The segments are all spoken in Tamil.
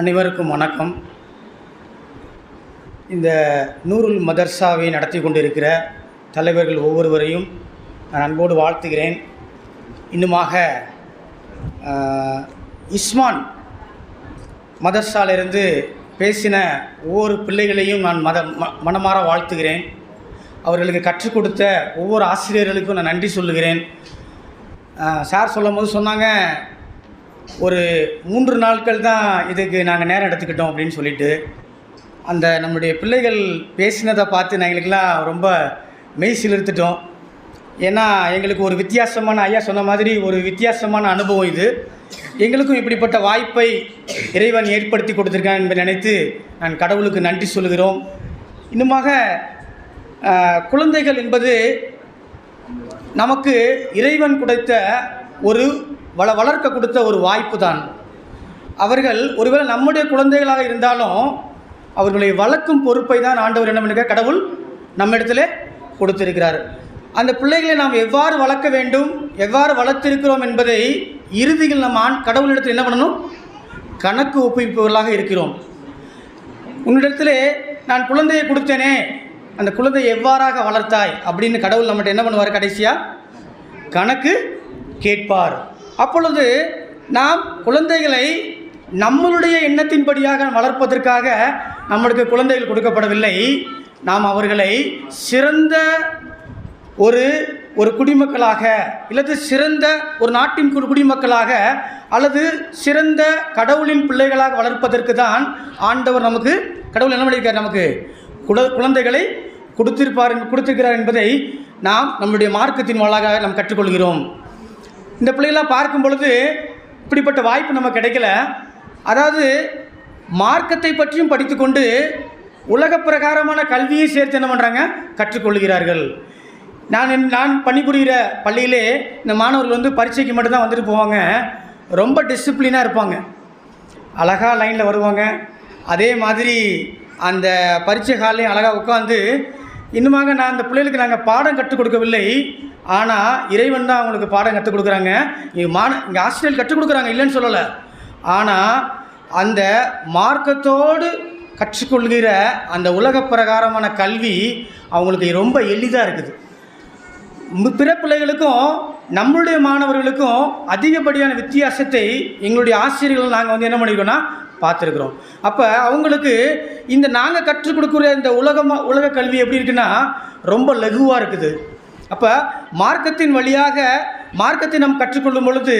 அனைவருக்கும் வணக்கம். இந்த நூருல் மதர்சாவை நடத்தி கொண்டிருக்கிற தலைவர்கள் ஒவ்வொருவரையும் நான் அன்போடு வாழ்த்துகிறேன். இன்னுமாக இஸ்மான் மதர்சாலிருந்து பேசின ஒவ்வொரு பிள்ளைகளையும் நான் மத ம மனமாற வாழ்த்துகிறேன். அவர்களுக்கு கற்றுக் கொடுத்த ஒவ்வொரு ஆசிரியர்களுக்கும் நான் நன்றி சொல்லுகிறேன். சார் சொல்லும் போது சொன்னாங்க ஒரு மூன்று நாட்கள் தான் இதுக்கு நாங்கள் நேரம் எடுத்துக்கிட்டோம் அப்படின்னு சொல்லிட்டு அந்த நம்முடைய பிள்ளைகள் பேசினதை பார்த்து நான் எங்களுக்கெல்லாம் ரொம்ப மெய் சிலிர்த்துட்டோம். ஏன்னா எங்களுக்கு ஒரு வித்தியாசமான ஐயா சொன்ன மாதிரி ஒரு வித்தியாசமான அனுபவம் இது. எங்களுக்கும் இப்படிப்பட்ட வாய்ப்பை இறைவன் ஏற்படுத்தி கொடுத்துருக்கான் என்பதை நினைத்து நான் கடவுளுக்கு நன்றி சொல்கிறோம் இன்னுமாக குழந்தைகள் என்பது நமக்கு இறைவன் கொடுத்த ஒரு வள வளர்க்க கொடுத்த ஒரு வாய்ப்பு தான் அவர்கள் ஒருவேளை நம்முடைய குழந்தைகளாக இருந்தாலும் அவர்களை வளர்க்கும் பொறுப்பை தான் ஆண்டவர் என்ன பண்ணுங்க கடவுள் நம்ம இடத்துல கொடுத்திருக்கிறார். அந்த பிள்ளைகளை நாம் எவ்வாறு வளர்க்க வேண்டும் எவ்வாறு வளர்த்திருக்கிறோம் என்பதை இறுதியில் நம்ம ஆண் கடவுளிடத்தில் என்ன பண்ணணும்? கணக்கு ஒப்புவிப்பவர்களாக இருக்கிறோம். உன்னிடத்தில் நான் குழந்தையை கொடுத்தேனே அந்த குழந்தையை எவ்வாறாக வளர்த்தாய் அப்படின்னு கடவுள் நம்மகிட்ட என்ன பண்ணுவார் கடைசியாக கணக்கு கேட்பார். அப்பொழுது நாம் குழந்தைகளை நம்மளுடைய எண்ணத்தின்படியாக வளர்ப்பதற்காக நம்மளுக்கு குழந்தைகள் கொடுக்கப்படவில்லை. நாம் அவர்களை சிறந்த ஒரு ஒரு குடிமக்களாக அல்லது சிறந்த ஒரு நாட்டின் குடிமக்களாக அல்லது சிறந்த கடவுளின் பிள்ளைகளாக வளர்ப்பதற்கு தான் ஆண்டவர் நமக்கு கடவுள் என்ன பண்ணியிருக்கார் நமக்கு? குல குழந்தைகளை கொடுத்திருப்பார் கொடுத்திருக்கிறார் என்பதை நாம் நம்முடைய மார்க்கத்தின் மூலமாக நாம் கற்றுக்கொள்கிறோம். இந்த பிள்ளைகளாம் பார்க்கும் பொழுது இப்படிப்பட்ட வாய்ப்பு நம்ம கிடைக்கல. அதாவது மார்க்கத்தை பற்றியும் படித்துக்கொண்டு உலக பிரகாரமான கல்வியை சேர்த்து என்ன பண்ணுறாங்க கற்றுக்கொள்கிறார்கள். நான் நான் பணிபுரிகிற பள்ளியிலே இந்த மாணவர்கள் வந்து பரீட்சைக்கு மட்டும்தான் வந்துட்டு போவாங்க. ரொம்ப டிசிப்ளினாக இருப்பாங்க. அழகாக லைனில் வருவாங்க. அதே மாதிரி அந்த பரீட்சை ஹால்லையும் அழகாக உட்காந்து இன்னுமாக நான் அந்த பிள்ளைகளுக்கு நாங்கள் பாடம் கற்றுக் கொடுக்கவில்லை. ஆனால் இறைவன் தான் அவங்களுக்கு பாடம் கற்றுக் கொடுக்குறாங்க. இங்கே மான இங்கே ஆசிரியர் கற்றுக் கொடுக்குறாங்க இல்லைன்னு சொல்லலை. ஆனால் அந்த மார்க்கத்தோடு கற்றுக்கொள்கிற அந்த உலக பிரகாரமான கல்வி அவங்களுக்கு ரொம்ப எளிதாக இருக்குது. பிற பிள்ளைகளுக்கும் நம்மளுடைய மாணவர்களுக்கும் அதிகப்படியான வித்தியாசத்தை எங்களுடைய ஆசிரியர்கள் நாங்கள் வந்து என்ன பண்ணியிருக்கோம்னா பார்த்துருக்குறோம். அப்போ அவங்களுக்கு இந்த நாங்கள் கற்றுக் கொடுக்குற இந்த உலகமாக உலக கல்வி எப்படி இருக்குன்னா ரொம்ப லகுவாக இருக்குது. அப்போ மார்க்கத்தின் வழியாக மார்க்கத்தை நாம் கற்றுக்கொள்ளும் பொழுது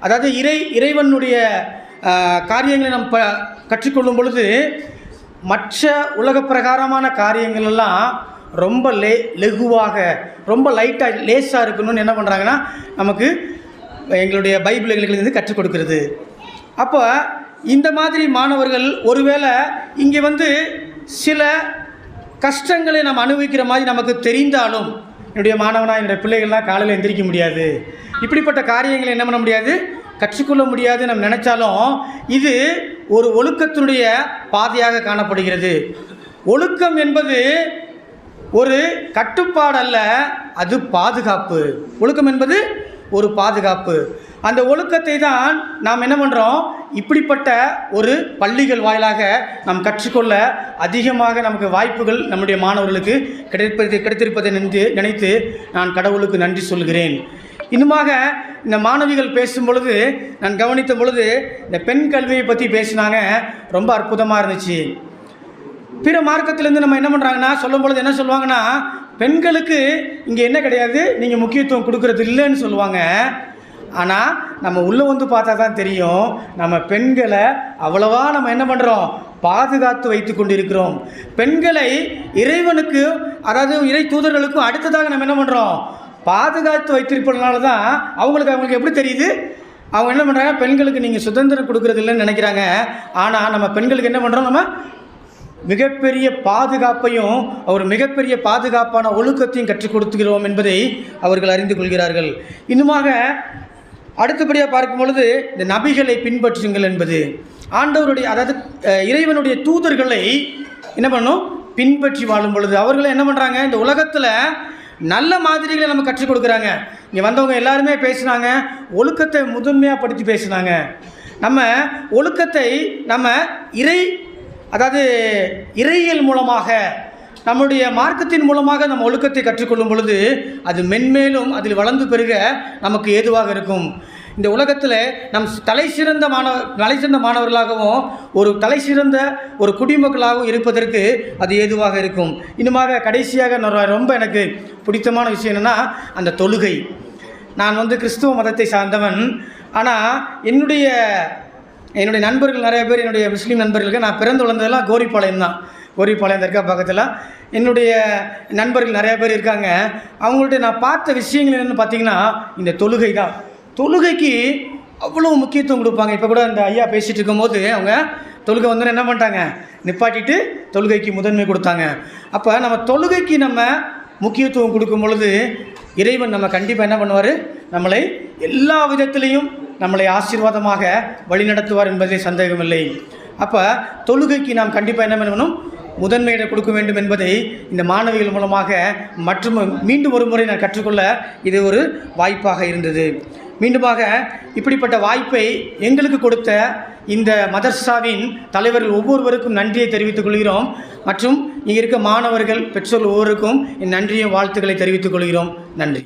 அதாவது இறை இறைவனுடைய காரியங்களை நாம் ப கற்றுக்கொள்ளும் பொழுது மற்ற உலக பிரகாரமான காரியங்கள் எல்லாம் ரொம்ப லே லெகுவாக ரொம்ப லைட்டாக லேஸாக இருக்கணும்னு என்ன பண்ணுறாங்கன்னா நமக்கு எங்களுடைய பைபிள் எங்களுக்கு வந்து கற்றுக் கொடுக்கிறது. அப்போ இந்த மாதிரி மாணவர்கள் ஒருவேளை இங்கே வந்து சில கஷ்டங்களை நாம் அனுபவிக்கிற மாதிரி நமக்கு தெரிந்தாலும் என்னுடைய மாணவனா என்னுடைய பிள்ளைகள்லாம் காலையில் எந்திரிக்க முடியாது. இப்படிப்பட்ட காரியங்களை என்ன பண்ண முடியாது? கற்றுக்கொள்ள முடியாது. நம்ம நினைச்சாலும் இது ஒரு ஒழுக்கத்தினுடைய பாதையாக காணப்படுகிறது. ஒழுக்கம் என்பது ஒரு கட்டுப்பாடு அல்ல அது பாதுகாப்பு. ஒழுக்கம் என்பது ஒரு பாதுகாப்பு. அந்த ஒழுக்கத்தை தான் நாம் என்ன பண்ணுறோம் இப்படிப்பட்ட ஒரு பள்ளிகள் வாயிலாக நாம் கற்றுக்கொள்ள அதிகமாக நமக்கு வாய்ப்புகள் நம்முடைய மாணவர்களுக்கு கிடைப்பது கிடைத்திருப்பதை நினைத்து நினைத்து நான் கடவுளுக்கு நன்றி சொல்கிறேன். இன்னுமாக இந்த மாணவிகள் பேசும் பொழுது நான் கவனித்த பொழுது இந்த பெண் கல்வியை பற்றி பேசினாங்க. ரொம்ப அற்புதமாக இருந்துச்சு. பிற மார்க்கத்திலேருந்து நம்ம என்ன பண்ணுறாங்கன்னா சொல்லும் பொழுது என்ன சொல்லுவாங்கன்னா பெண்களுக்கு இங்கே என்ன கிடையாது நீங்கள் முக்கியத்துவம் கொடுக்கறது இல்லைன்னு சொல்லுவாங்க. ஆனால் நம்ம உள்ளே வந்து பார்த்தா தான் தெரியும் நம்ம பெண்களை அவ்வளவா நம்ம என்ன பண்ணுறோம் பாதுகாத்து வைத்து கொண்டிருக்கிறோம். பெண்களை இறைவனுக்கு அதாவது இறை தூதர்களுக்கும் அடுத்ததாக நம்ம என்ன பண்ணுறோம் பாதுகாத்து வைத்திருப்பதனால தான் அவங்களுக்கு அவங்களுக்கு எப்படி தெரியுது? அவங்க என்ன பண்ணுறாங்க பெண்களுக்கு நீங்கள் சுதந்திரம் கொடுக்குறது இல்லைன்னு நினைக்கிறாங்க. ஆனால் நம்ம பெண்களுக்கு என்ன பண்ணுறோம் நம்ம? மிகப்பெரிய பாதுகாப்பையும் அவர் மிகப்பெரிய பாதுகாப்பான ஒழுக்கத்தையும் கற்றுக் கொடுத்துகிறோம் என்பதை அவர்கள் அறிந்து கொள்கிறார்கள். இன்னுமாக அடுத்தபடியாக பார்க்கும் பொழுது இந்த நபிகளை பின்பற்றுங்கள் என்பது. ஆண்டவருடைய அதாவது இறைவனுடைய தூதர்களை என்ன பண்ணும்? பின்பற்றி வாழும் பொழுது. அவர்கள் என்ன பண்ணுறாங்க இந்த உலகத்தில் நல்ல மாதிரிகளை நம்ம கற்றுக் கொடுக்குறாங்க. இங்கே வந்தவங்க எல்லாருமே பேசுனாங்க. ஒழுக்கத்தை முதன்மையாக படுத்தி பேசுனாங்க. நம்ம ஒழுக்கத்தை நம்ம இறை அதாவது இறையியல் மூலமாக நம்முடைய மார்க்கத்தின் மூலமாக நம்ம ஒழுக்கத்தை கற்றுக்கொள்ளும் பொழுது அது மென்மேலும் அதில் வளர்ந்து பெருக நமக்கு ஏதுவாக இருக்கும். இந்த உலகத்தில் நம் தலை சிறந்த மாணவ தலை சிறந்த மாணவர்களாகவும் ஒரு தலை சிறந்த ஒரு குடிமக்களாகவும் இருப்பதற்கு அது ஏதுவாக இருக்கும். இன்னுமாக கடைசியாக ரொம்ப எனக்கு பிடித்தமான விஷயம் என்னென்னா அந்த தொழுகை. நான் வந்து கிறிஸ்துவ மதத்தை சார்ந்தவன். ஆனால் என்னுடைய என்னுடைய நண்பர்கள் நிறைய பேர் என்னுடைய முஸ்லீம் நண்பர்களுக்கு நான் பிறந்து வளர்ந்ததெல்லாம் கோரிப்பாளையம் தான். கோரிப்பாளையம் தர்கா பக்கத்தில். என்னுடைய நண்பர்கள் நிறைய பேர் இருக்காங்க. அவங்கள்ட்ட நான் பார்த்த விஷயங்கள் என்னென்னு பார்த்தீங்கன்னா இந்த தொழுகை தான். தொழுகைக்கு அவ்வளோ முக்கியத்துவம் கொடுப்பாங்க. இப்போ கூட இந்த ஐயா பேசிகிட்டு இருக்கும்போது அவங்க தொழுகை வந்து என்ன பண்ணிட்டாங்க? நிப்பாட்டிட்டு தொழுகைக்கு முதன்மை கொடுத்தாங்க. அப்போ நம்ம தொழுகைக்கு நம்ம முக்கியத்துவம் கொடுக்கும் பொழுது இறைவன் நம்ம கண்டிப்பாக என்ன பண்ணுவார்? நம்மளை எல்லா விதத்திலையும் நம்மளை ஆசீர்வாதமாக வழிநடத்துவார் என்பதே சந்தேகமில்லை. அப்போ தொழுகைக்கு நாம் கண்டிப்பாக என்ன பண்ணணும்? முதன்மையிட கொடுக்க வேண்டும் என்பதை இந்த மாணவிகள் மூலமாக மற்றும் மீண்டும் ஒரு முறை நான் கற்றுக்கொள்ள இது ஒரு வாய்ப்பாக இருந்தது. மீண்டுமாக இப்படிப்பட்ட வாய்ப்பை எங்களுக்கு கொடுத்த இந்த மதர்சாவின் தலைவர்கள் ஒவ்வொருவருக்கும் நன்றியை தெரிவித்துக் கொள்கிறோம். மற்றும் இங்கே இருக்க மாணவர்கள் பெற்றோர் ஒவ்வொருக்கும் என் நன்றியும் வாழ்த்துக்களை தெரிவித்துக் கொள்கிறோம். நன்றி.